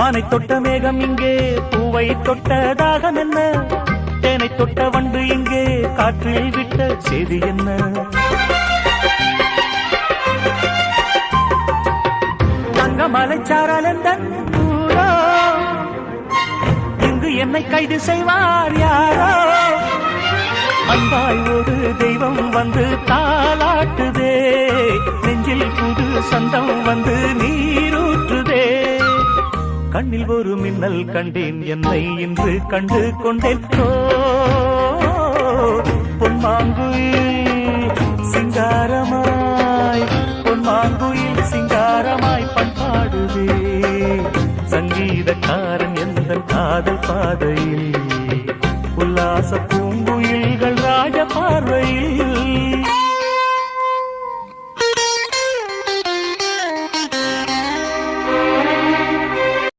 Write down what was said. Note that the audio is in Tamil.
வானை தொட்ட மேகம் இங்கே பூவை தொட்ட தாகம் என்ன? தேனை தொட்ட வண்டு இங்கே காற்றில் விட்ட செய்தி என்ன? தங்க மலைச்சாரல் இங்கு என்னை கைது செய்வார் யாரோ? அன்பாய் ஒரு தெய்வம் வந்து தாளாட்டுதே நெஞ்சில் புது சந்தம் வந்து நீரும் கண்ணில் ஒரு மின்னல் கண்டேன் என்னை இன்று கண்டு கொண்டேன். பொன்மாங்குயில் சிங்காரமாய் பொன்மாங்குயில் சிங்காரமாய் பண்பாடுதே. சங்கீதக்காரன் எந்த காதல் பாதையில்?